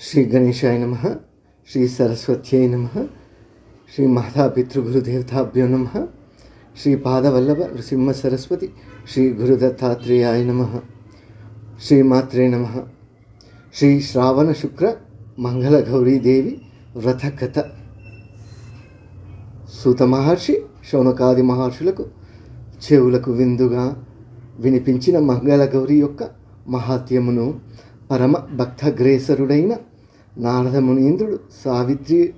శ్రీ గణేశాయ నమ శ్రీ సరస్వత్యై నమ శ్రీ మాతాపితృగురుదేవతాభ్యో నమ శ్రీ పాదవల్లభ నృసింహ సరస్వతి శ్రీ గురుదత్తాత్రేయాయ నమ శ్రీమాత్రే నమ శ్రీ శ్రావణ శుక్ర మంగళ గౌరీదేవి వ్రతకథ సూత మహర్షి శౌనకాది మహర్షులకు చెవులకు విందుగా వినిపించిన మంగళగౌరి యొక్క మహాత్యమును పరమ భక్తగ్రేసరుడైన నారదమునీంద్రుడు సావిత్రి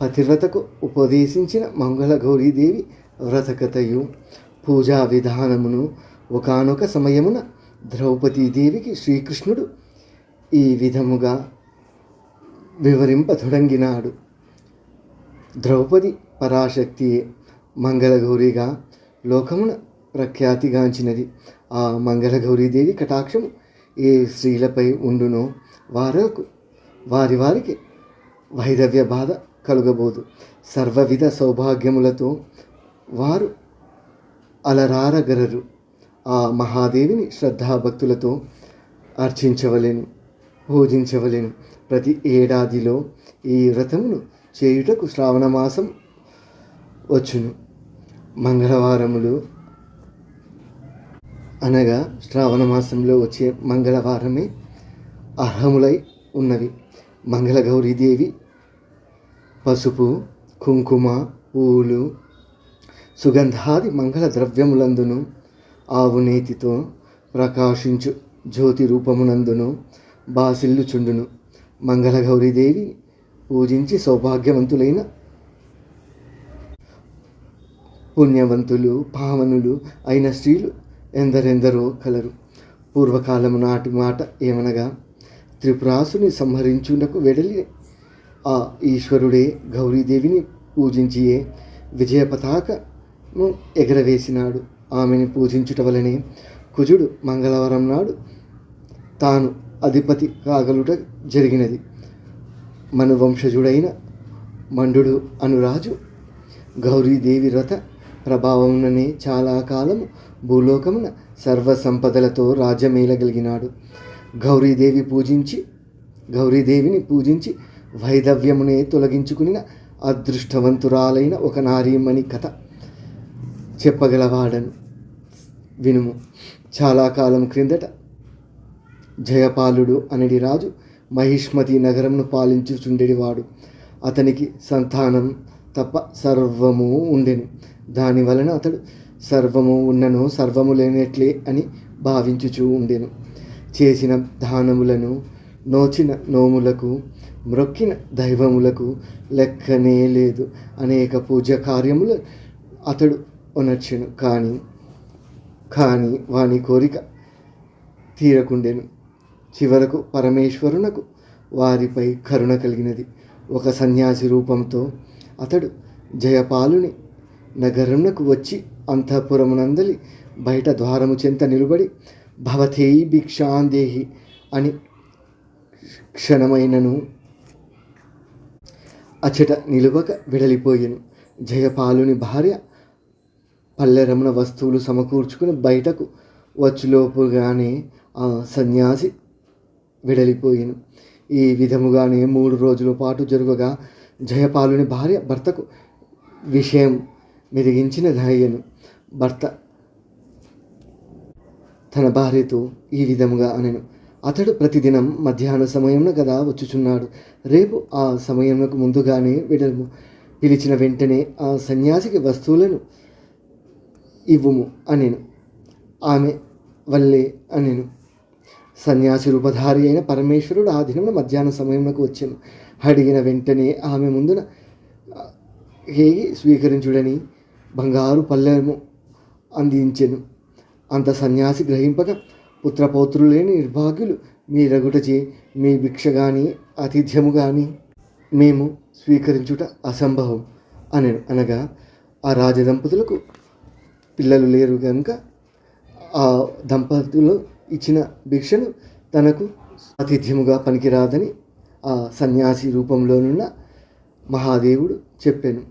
పతివ్రతకు ఉపదేశించిన మంగళ గౌరీదేవి వ్రతకథయు పూజా విధానమును ఒకానొక సమయమున ద్రౌపదీదేవికి శ్రీకృష్ణుడు ఈ విధముగా వివరింపతొడంగినాడు. ద్రౌపది పరాశక్తియే మంగళగౌరిగా లోకమున ప్రఖ్యాతిగాంచినది. ఆ మంగళగౌరీదేవి కటాక్షము ఏ స్త్రీలపై ఉండునో వారకు వారి వారికి వైదవ్య బాధ కలుగబోదు. సర్వవిధ సౌభాగ్యములతో వారు అలరారగరరు ఆ మహాదేవిని శ్రద్ధాభక్తులతో అర్చించవలెను పూజించవలెను. ప్రతి ఏడాదిలో ఈ వ్రతమును చేయుటకు శ్రావణమాసం వచ్చును. మంగళవారములు అనగా శ్రావణ మాసంలో వచ్చే మంగళవారమే అర్హములై ఉన్నవి. మంగళగౌరీదేవి పసుపు కుంకుమ పూలు సుగంధాది మంగళ ద్రవ్యములందును ఆవు నేతితో ప్రకాశించు జ్యోతి రూపమునందును బాసిల్లుచుండును. మంగళగౌరీదేవి పూజించి సౌభాగ్యవంతులైన పుణ్యవంతులు పావనులు అయిన స్త్రీలు ఎందరెందరో కలరు. పూర్వకాలము నాటి మాట ఏమనగా త్రిపురాసుని సంహరించుటకు వెడలి. ఆ ఈశ్వరుడే గౌరీదేవిని పూజించియే విజయ పతాకను ఎగరవేసినాడు. ఆమెని పూజించుట వలనే కుజుడు మంగళవారం నాడు తాను అధిపతి కాగలుట జరిగినది. మనువంశజుడైన మండు అనురాజు గౌరీదేవి రథ ప్రభావంలోనే చాలా కాలము భూలోకమున సర్వ సంపదలతో రాజ్యమేలగలిగినాడు. గౌరీదేవి పూజించి గౌరీదేవిని పూజించి వైధవ్యమునే తొలగించుకుని అదృష్టవంతురాలైన ఒక నారీమణి కథ చెప్పగలవాడను. వినుము. చాలా కాలం క్రిందట జయపాలుడు అనడి రాజు మహిష్మతి నగరంను పాలించుచుండేవాడు అతనికి సంతానం తప్ప సర్వము ఉండెను. దాని వలన అతడు సర్వము ఉన్నను సర్వము లేనట్లే అని భావించుచూ ఉండెను. చేసిన దానములను నోచిన నోములకు మ్రొక్కిన దైవములకు లెక్కనే లేదు. అనేక పూజ కార్యములు అతడు ఉనర్చెను. కానీ కానీ వాని కోరిక తీరకుండెను. చివరకు పరమేశ్వరునకు వారిపై కరుణ కలిగినది. ఒక సన్యాసి రూపంతో అతడు జయపాలుని నగరమునకు వచ్చి అంతఃపురమునందలి బయట ద్వారము చెంత నిలబడి భవతే భిక్షాందేహి అని క్షణమైనను అచట నిలువక విడలిపోయాను. జయపాలుని భార్య పల్లెరమున వస్తువులు సమకూర్చుకుని బయటకు వచ్చులోపుగానే ఆ సన్యాసి విడలిపోయాను. ఈ విధముగానే మూడు రోజుల పాటు జరుగగా జయపాలుని భార్య భర్తకు విషయం మెరిగించిన ధైర్యను భర్త తన భార్యతో ఈ విధముగా అనెను. అతడు ప్రతిదినం మధ్యాహ్న సమయంలో కదా వచ్చుచున్నాడు. రేపు ఆ సమయంకు ముందుగానే విడము పిలిచిన వెంటనే ఆ సన్యాసికి వస్తువులను ఇవ్వుము అనెను. ఆమె వల్లే అనెను. సన్యాసి రూపధారి అయిన పరమేశ్వరుడు ఆ దినమున మధ్యాహ్న సమయంలోకి వచ్చాను. అడిగిన వెంటనే ఆమె ముందున హేగి స్వీకరించుడని బంగారు పల్లెము అందించెను. అంత సన్యాసి గ్రహింపక పుత్రపౌత్రులు లేని నిర్భాగ్యులు మీ రగుటచే మీ భిక్ష కానీ ఆతిథ్యము కానీ మేము స్వీకరించుట అసంభవం అని అనగా ఆ రాజదంపతులకు పిల్లలు లేరు కనుక ఆ దంపతులు ఇచ్చిన భిక్షను తనకు ఆతిథ్యముగా పనికిరాదని ఆ సన్యాసి రూపంలోనున్న మహాదేవుడు చెప్పాను.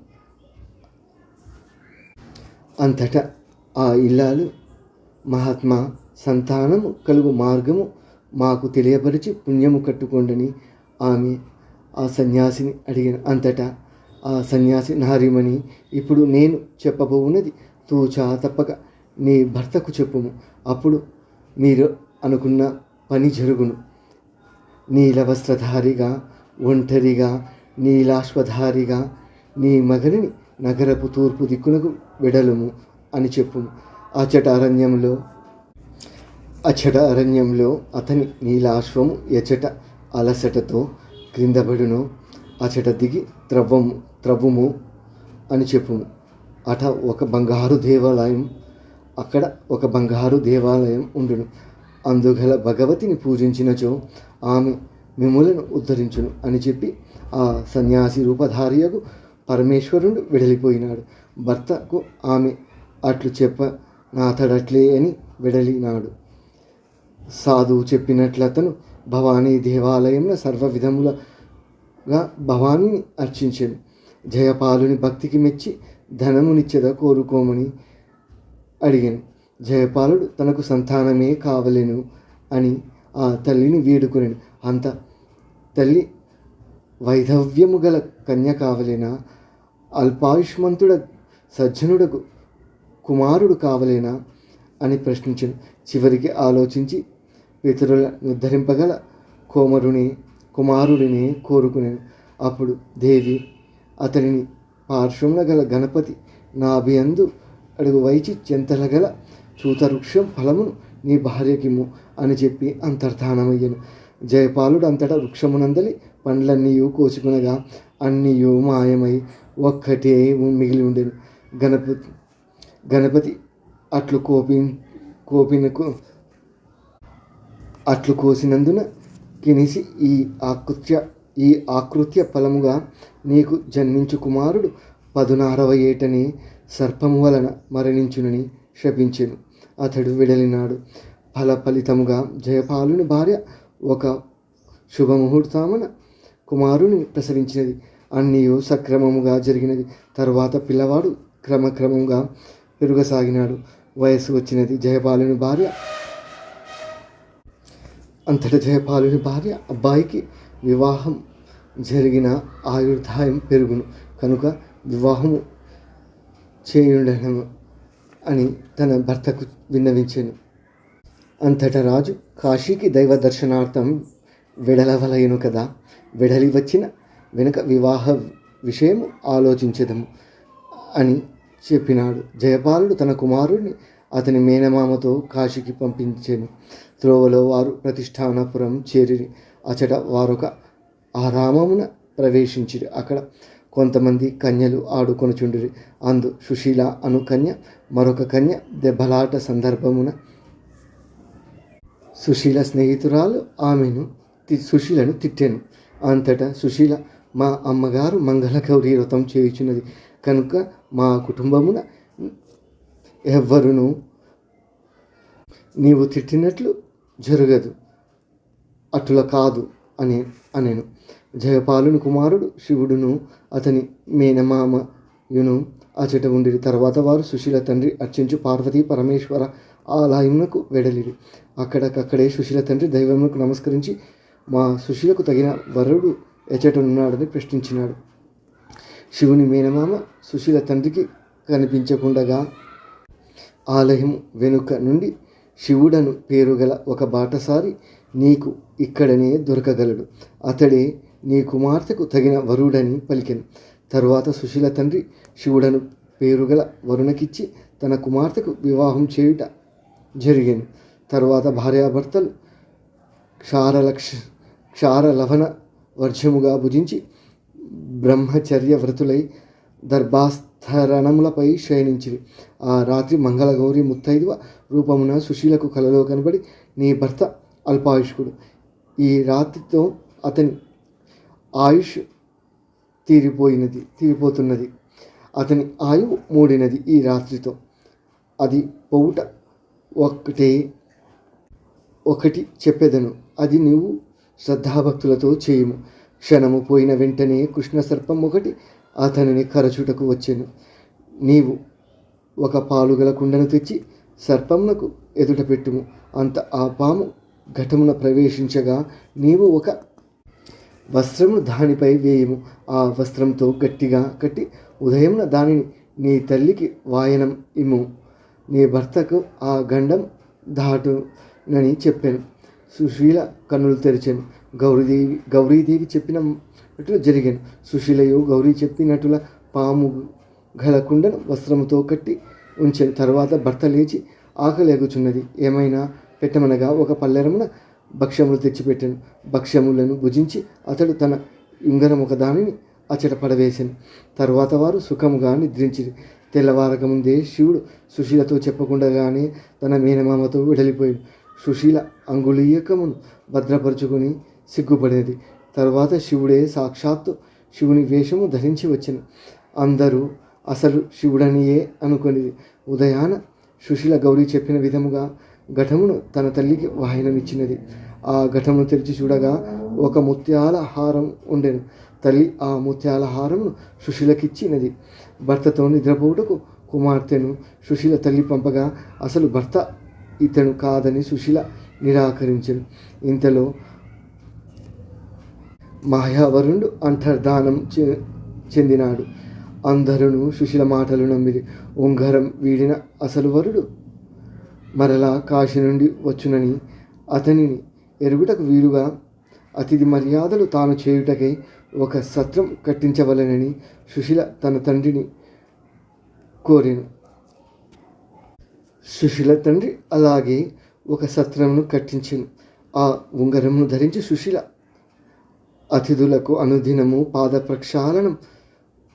అంతటా ఆ ఇల్లాలు మహాత్మ సంతానము కలుగు మార్గము మాకు తెలియపరిచి పుణ్యము కట్టుకోండని ఆమె ఆ సన్యాసిని అడిగిన అంతటా ఆ సన్యాసి నారిమణి ఇప్పుడు నేను చెప్పబోవున్నది తూచా తప్పక నీ భర్తకు చెప్పుము. అప్పుడు మీరు అనుకున్న పని జరుగును. నీలవస్త్రధారిగా ఒంటరిగా నీలాశ్వధారిగా నీ మగనిని నగరపు తూర్పు దిక్కునకు వెడలుము అని చెప్పుము. అచట అరణ్యంలో అచట అరణ్యంలో అతని నీలాశ్వము ఎచట అలసటతో క్రిందపడును అచట దిగి త్రవ్వము త్రవ్వుము అని చెప్పుము. అట ఒక బంగారు దేవాలయం అక్కడ ఒక బంగారు దేవాలయం ఉండును. అందుగల భగవతిని పూజించినచో ఆమె మిమ్ములను ఉద్ధరించును అని చెప్పి ఆ సన్యాసి రూపధారియకు పరమేశ్వరుడు విడలిపోయినాడు. భర్తకు ఆమె అట్లు చెప్ప నాతడట్లే అని వెడలినాడు. సాధువు చెప్పినట్లు అతను భవానీ దేవాలయంలో సర్వ విధములుగా భవానీని అర్చించాను. జయపాలుని భక్తికి మెచ్చి ధనమునిచ్చేద కోరుకోమని అడిగాను. జయపాలుడు తనకు సంతానమే కావలేను అని ఆ తల్లిని వేడుకొనేను. అంత తల్లి వైధవ్యము గల కన్య కావలేనా? అల్పాయుష్మంతుడ సజ్జనుడకు కుమారుడు కావలేనా అని ప్రశ్నించను చివరికి ఆలోచించి ఇతరుల నిర్ధరింపగల కోమరుని కుమారుడిని కోరుకునేను. అప్పుడు దేవి అతనిని పార్శ్వంలో గల గణపతి నాభియందు అడుగు వైచి చెంతల గల చూతవృక్షం ఫలమును నీ భార్యకిమ్ము అని చెప్పి అంతర్ధానమయ్యను. జయపాలుడు అంతటా వృక్షమునందలి పండ్లన్నీయు కోసుకునగా అన్నీయూ మాయమై ఒక్కటే మిగిలి ఉండేను. గణపతి గణపతి అట్లు కోపి కోపినకు అట్లు కోసినందున కినిసి ఈ ఆకృత్య ఈ ఆకృత్య ఫలముగా నీకు జన్మించు కుమారుడు పదునారవ ఏటని సర్పము వలన మరణించునని శపించెను. అతడు విడలినాడు. ఫల ఫలితముగా జయపాలుని భార్య ఒక శుభముహూర్తామన కుమారుని ప్రసవించినది అన్నీయు సక్రమముగా జరిగినది. తరువాత పిల్లవాడు క్రమక్రమంగా పెరుగసాగినాడు. వయస్సు వచ్చినది జయపాలుని భార్య. అంతట జయపాలుని భార్య అబ్బాయికి వివాహం జరిగిన ఆయుర్దాయం పెరుగును. కనుక వివాహము చేయుండను అని తన భర్తకు విన్నవించాను. అంతటా రాజు కాశీకి దైవ దర్శనార్థం వెడలవలయను కదా. వెడలి వచ్చిన వెనుక వివాహ విషయం ఆలోచించదము అని చెప్పినాడు. జయపాలుడు తన కుమారుడిని అతని మేనమామతో కాశీకి పంపించాను. త్రోవలో వారు ప్రతిష్టానపురం చేరి అచట వారొక ఆరామమున ప్రవేశించిరి. అక్కడ కొంతమంది కన్యలు ఆడుకొనుచుండిరి. అందు సుశీల అను కన్య మరొక కన్య దెబ్బలాట సందర్భమున సుశీల స్నేహితురాలు ఆమెను సుశీలను తిట్టాను. అంతటా సుశీల మా అమ్మగారు మంగళగౌరి వ్రతం చేయుచున్నది. కనుక మా కుటుంబమున ఎవ్వరును నీవు తిట్టినట్లు జరగదు. అటుల కాదు అని అనేను. జయపాలుని కుమారుడు శివుడును అతని మేనమామయును అచట ఉండిరి. తర్వాత వారు సుశీల తండ్రి అర్చించు పార్వతీ పరమేశ్వర ఆలయమునకు వెడలిరి. అక్కడికక్కడే సుశీల తండ్రి దైవమునకు నమస్కరించి మా సుశీలకు తగిన వరుడు ఎచటనున్నాడని ప్రశ్నించినాడు. శివుని మేనమామ సుశీల తండ్రికి కనిపించకుండగా ఆలయం వెనుక నుండి శివుడను పేరుగల ఒక బాటసారి నీకు ఇక్కడనే దొరకగలడు. అతడే నీ కుమార్తెకు తగిన వరుడని పలికెను. తరువాత సుశీల తండ్రి శివుడను పేరుగల వరుణకిచ్చి తన కుమార్తెకు వివాహం చేయుట జరిగాను. తరువాత భార్యాభర్తలు క్షారలక్ష క్షారలవణ వర్షముగా భుజించి బ్రహ్మచర్య వ్రతులై దర్భాస్థరణములపై శయనించిరి. ఆ రాత్రి మంగళగౌరి ముత్తైదువ రూపమున సుశీలకు కలలో కనబడి నీ భర్త అల్పాయుష్కుడు. ఈ రాత్రితో అతని ఆయుష్ తీరిపోయినది తీరిపోతున్నది. అతని ఆయువు మూడినది ఈ రాత్రితో. అది పొవుట ఒకటే ఒకటి చెప్పేదను. అది నువ్వు శ్రద్ధాభక్తులతో చేయము. క్షణము పోయిన వెంటనే కృష్ణ సర్పం ఒకటి అతనిని కరచుటకు వచ్చాను. నీవు ఒక పాలుగల కుండను తెచ్చి సర్పమునకు ఎదుట పెట్టుము. అంత ఆ పాము ఘటమున ప్రవేశించగా నీవు ఒక వస్త్రమును దానిపై వేయము. ఆ వస్త్రంతో గట్టిగా కట్టి ఉదయమున దానిని నీ తల్లికి వాయనం ఇమ్ము. నీ భర్తకు ఆ గండం దాటునని చెప్పాను. సుశీల కన్నులు తెరిచాను. గౌరీదేవి గౌరీదేవి చెప్పినట్లు జరిగాను. సుశీలయో గౌరీ చెప్పినట్ల పాము గల కుండను వస్త్రముతో కట్టి ఉంచాను. తర్వాత భర్త లేచి ఆకలి ఎగుచున్నది ఏమైనా పెట్టమనగా ఒక పల్లెరమున భక్ష్యములు తెచ్చిపెట్టాను. భక్ష్యములను భుజించి అతడు తన ఉంగరం ఒక దానిని అచట పడవేశాను తర్వాత వారు సుఖముగా నిద్రించింది తెల్లవారక ముందే శివుడు సుశీలతో చెప్పకుండానే తన మేనమామతో విడలిపోయాడు సుశీల అంగుళీయకమును భద్రపరుచుకుని సిగ్గుపడేది. తర్వాత శివుడే సాక్షాత్తు శివుని వేషము ధరించి వచ్చిన అందరూ అసలు శివుడనియే అనుకునేది. ఉదయాన సుశీల గౌరీ చెప్పిన విధముగా ఘటమును తన తల్లికి వాహనమిచ్చినది. ఆ ఘటమును తెరిచి చూడగా ఒక ముత్యాల హారం ఉండెను. తల్లి ఆ ముత్యాల హారమును సుశీలకిచ్చినది. భర్తతో నిద్రపోవుటకు కుమార్తెను సుశీల తల్లి పంపగా అసలు భర్త ఇతను కాదని సుశీల నిరాకరించను. ఇంతలో మాయావరుణుడు అంతర్ధానం చె- చెందినాడు. అందరూ సుశీల మాటలు నమ్మిది ఉంగరం వీడిన అసలు వరుడు మరలా కాశీ నుండి వచ్చునని అతనిని ఎరుగుటకు వీలుగా అతిథి మర్యాదలు తాను చేయుటకై ఒక సత్రం కట్టించవలెనని సుశీల తన తండ్రిని కోరాను. సుశీల తండ్రి అలాగే ఒక సత్రంను కట్టించాను. ఆ ఉంగరమును ధరించి సుశీల అతిథులకు అనుదినము పాద ప్రక్షాళనం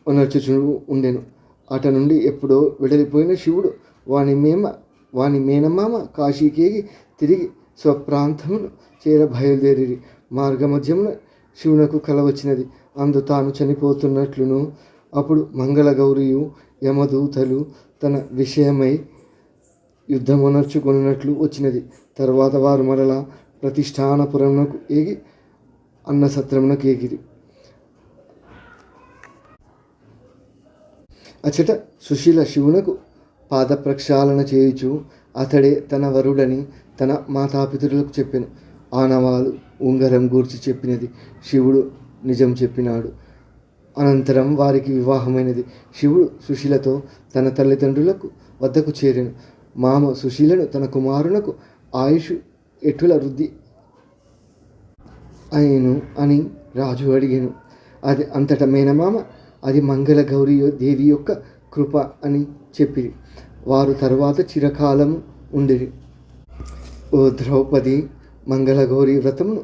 ఉనర్చుచు ఉండెను. అట నుండి ఎప్పుడో విడలిపోయిన శివుడు వాని మేమ వాని మేనమామ కాశీకేగి తిరిగి స్వప్రాంతమును చేర బయలుదేరి మార్గమధ్యమున శివునకు కల వచ్చినది అందు తాను చనిపోతున్నట్లును అప్పుడు మంగళగౌరియు యమదూతలు తన విషయమై యుద్ధమునర్చుకున్నట్లు వచ్చినది. తర్వాత వారు మరలా ప్రతిష్టానపురమునకు ఏగి అన్నసత్రమునకు ఏగిరి. అచట సుశీల శివునకు పాద ప్రక్షాళన చేయుచు అతడే తన వరుడని తన మాతాపితరులకు చెప్పాను. ఆనవాలు ఉంగరం గూర్చి చెప్పినది. శివుడు నిజం చెప్పినాడు. అనంతరం వారికి వివాహమైనది. శివుడు సుశీలతో తన తల్లిదండ్రులకు వద్దకు చేరాను. మామ సుశీలను తన కుమారునకు ఆయుష్ ఎటుల వృద్ధి అయ్యను అని రాజు అడిగాను. అది అంతట మేనమామ అది మంగళ గౌరీ దేవి యొక్క కృప అని చెప్పిరి. వారు తరువాత చిరకాలం ఉండిరి. ఓ ద్రౌపది మంగళగౌరి వ్రతమును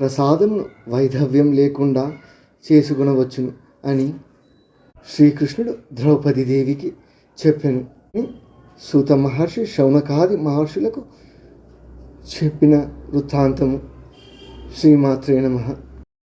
ప్రసాదమును వైధవ్యం లేకుండా చేసుకునవచ్చును అని శ్రీకృష్ణుడు ద్రౌపది దేవికి చెప్పాను. సూత మహర్షి శౌనకాది మహర్షులకు చెప్పిన వృత్తాంతము. శ్రీమాత్రే నమః.